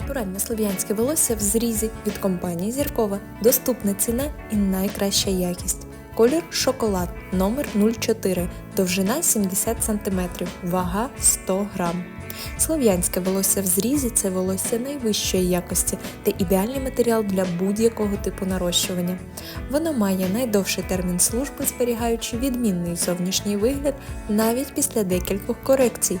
Натуральне слов'янське волосся в зрізі від компанії Зіркова. Доступна ціна і найкраща якість. Колір шоколад номер 04, довжина 70 см, вага 100 грам. Слов'янське волосся в зрізі це волосся найвищої якості та ідеальний матеріал для будь-якого типу нарощування. Воно має найдовший термін служби, зберігаючи відмінний зовнішній вигляд навіть після декількох корекцій.